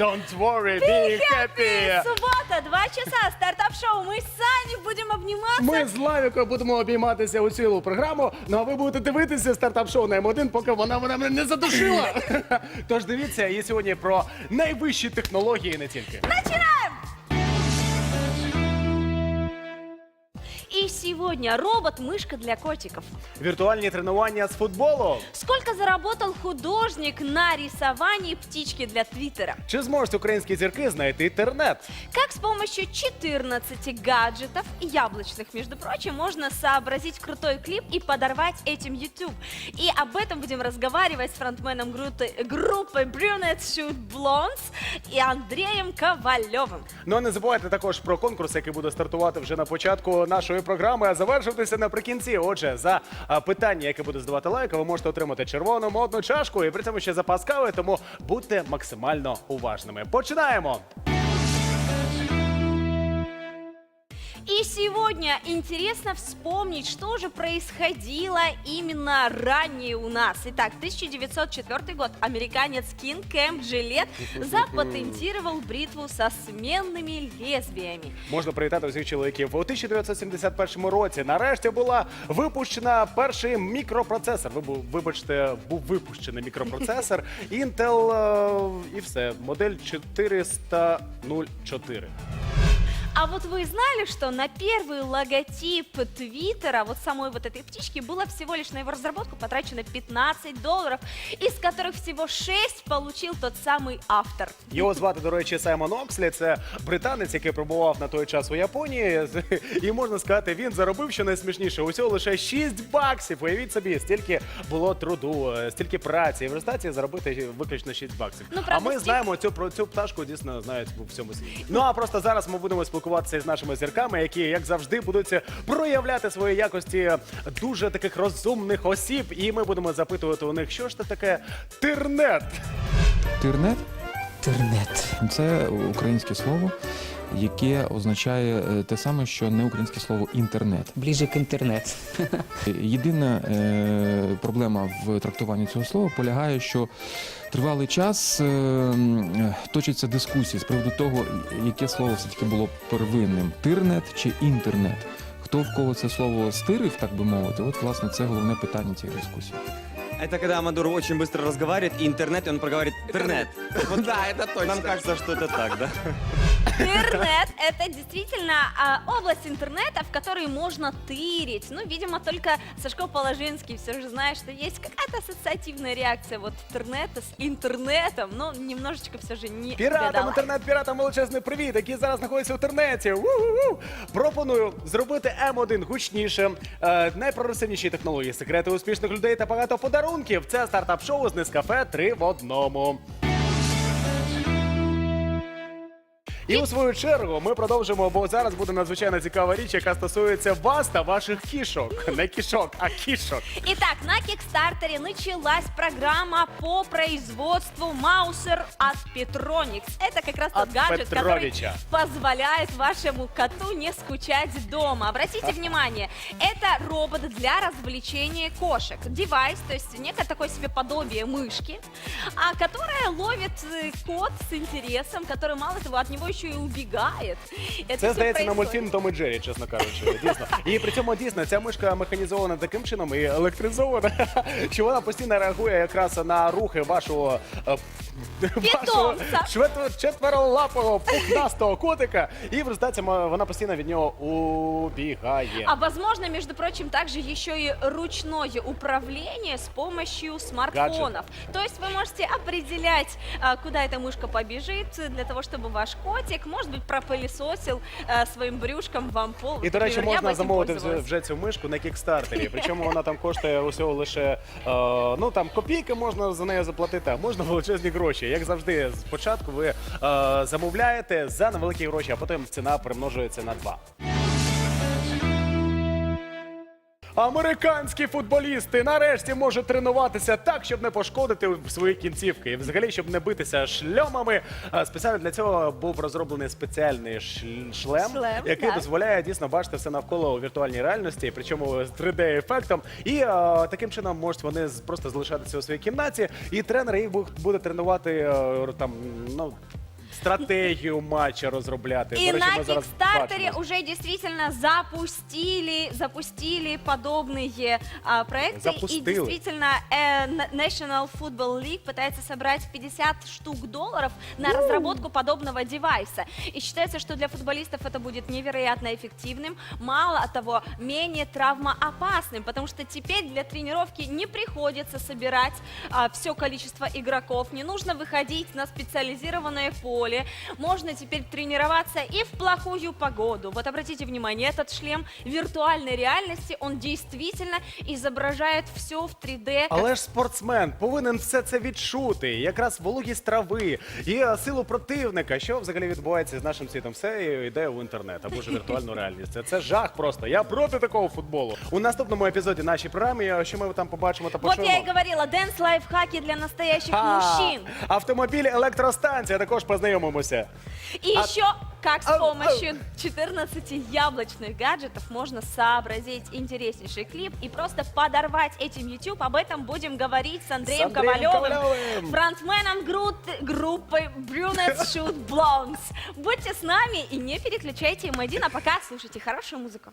Don't worry, be happy. Суббота, два часа, стартап-шоу. Мы с Саней будем обниматься. Ми з Лавікою будемо обійматися у цілу програму. Ну а ви будете дивитися стартап-шоу на М1, поки вона вона мене не задушила. Тож дивіться, і сьогодні про найвищі технології не тільки. Начинаем! сегодня робот-мышка для котиков. Віртуальні тренування з футболу. Сколько заработал художник на рисовании птички для Твиттера? Чи зможуть українські зірки знайти інтернет? Как с помощью 14 гаджетов, яблочных, между прочим, можно сообразить крутой клип и подорвать этим YouTube? И об этом будем разговаривать с фронтменом группы, группы Brunette Shoot Blondes и Андреем Ковалевым. Ну а не забувайте також про конкурс, який буде стартувати вже на початку нашої програми, А завершитися наприкінці. Отже, за питання, яке буде здавати лайка, ви можете отримати червону модну чашку і при цьому ще запас кави, тому будьте максимально уважними. Починаємо! И сегодня интересно вспомнить, что же происходило именно ранее у нас. Итак, 1904 год. Американец Кин Кэмп Джилет запатентировал бритву со сменными лезвиями. Можна привітати усіх чоловіків. У 1971 році нарешті була випущена перший мікропроцесор. Ви бу- вибачте, був випущений мікропроцесор Intel е, і все. Модель 404. А вот вы знали, что на первый логотип Твиттера, вот самой вот этой птички, было всего лишь на его разработку потрачено 15 долларов, из которых всего 6 получил тот самый автор. Його звати, до речі, Саймон Окслі. Це британець, який пробував на той час у Японії. І можна сказати, він заробив що найсмішніше. Усього лише 6 баксів. Уявіть собі, стільки було труду, е, стільки праці. І в результаті заробити виключно 6 баксів. Ну, а правда, ми Стів- знаємо цю про цю пташку дійсно знають у всьому світі. Ну а просто зараз ми будемо спілкуватися з нашими зірками, які, як завжди, будуть проявляти свої якості дуже таких розумних осіб. І ми будемо запитувати у них, що ж це таке тирнет. Тирнет Тернет це українське слово, яке означає е, те саме, що не українське слово інтернет. Ближе к інтернет. Єдина е, проблема в трактуванні цього слова полягає, що тривалий час е, м, точаться дискусії з приводу того, яке слово все-таки було первинним: тирнет чи інтернет. Хто в кого це слово стирив, так би мовити, от власне це головне питання цієї дискусії. Это когда Амадур очень быстро разговаривает, и интернет, и он проговорит интернет. Вот да, это точно. Нам кажется, что это так, да? Интернет – это действительно а, область интернета, в которой можно тырить. Ну, видимо, только Сашко Положинский все же знает, что есть какая-то ассоциативная реакция вот интернета с интернетом, но немножечко все же не Піратам, угадала. інтернет-піратам величезний привіт, які зараз знаходяться в інтернеті. У-у-у. Пропоную зробити М1 гучніше, е, найпрогресивніші технології, секрети успішних людей та багато подарунків. Це стартап-шоу з Нескафе 3 в одному. І у свою чергу ми продовжимо, бо зараз буде надзвичайно цікава річ, яка стосується вас та ваших кішок. Не кішок, а кішок. Итак, на Кикстартере началась программа по производству Маусер от Петроникс. Это как раз тот От гаджет, Петровича. который позволяет вашему коту не скучать дома. Обратите внимание, это робот для развлечения кошек. Девайс, то есть некое такое себе подобие мышки, а которая ловит э, кот с интересом, который, мало того, от него еще и убегает. Это Це здається на происходит. мультфільм Том і Джері, чесно кажучи. Дійсно. І при цьому дійсно ця мишка механізована таким чином і електризована, що вона постійно реагує якраз на рухи вашого. е, Вашого Питомця. швидко- четверолапого пухнастого котика, і в результаті м- вона постійно від нього убігає. А возможно, между прочим, также еще и ручное управление с помощью смартфонов. То есть вы можете определять, а, куда эта мышка побежит, для того, чтобы ваш котик, может быть, пропылесосил а, своим брюшком вам пол. І, до речі, Например, я бы можна этим замовити вже, пользовалась. вже цю мишку на кікстартері. Причому вона там коштує усього лише е, ну там копійки можна за нею заплатити, а можна величезні гроші. Як завжди, спочатку ви е, замовляєте за невеликі гроші, а потім ціна примножується на два. Американські футболісти нарешті можуть тренуватися так, щоб не пошкодити свої кінцівки. І взагалі, щоб не битися шльомами. Спеціально для цього був розроблений спеціальний шлем, Шлем, який так. дозволяє дійсно бачити все навколо у віртуальній реальності, причому з 3D-ефектом. І е, таким чином можуть вони просто залишатися у своїй кімнаті, і тренер їх буде тренувати е, там, ну. Стратегію матча розробляти. И До речі, на ми зараз бачимо. уже действительно запустили, запустили подобные а, проекты. Запустили. И действительно э, National Football League пытается собрать 50 штук долларов на разработку подобного девайса. И считается, что для футболистов это будет невероятно эффективным. Мало того, менее травмоопасным, потому что теперь для тренировки не приходится собирать все количество игроков, не нужно выходить на специализированное поле, можно теперь тренироваться и в плохую погоду. Вот обратите внимание, этот шлем виртуальной реальности, он действительно изображает все в 3D. Але ж спортсмен повинен все це відчути. Якраз вологість трави і е, силу противника. Що взагалі відбувається з нашим світом? Все йде в інтернет або ж віртуальну реальність. Це, це жах просто. Я проти такого футболу. У наступному епізоді нашої програми, е, що ми там побачимо та Вот почуємо. я и говорила, дэнс-лайфхаки для настоящих мужчин. Автомобіль, електростанція. Також познайомимося. И А- еще, как с помощью 14 яблочных гаджетов можно сообразить интереснейший клип и просто подорвать этим YouTube. Об этом будем говорить с Андреем, С Андреем Ковалевым, Ковалевым. фронтменом гру- группы Brunettes Shoot Blondes. Будьте с нами и не переключайте М1, а пока слушайте хорошую музыку.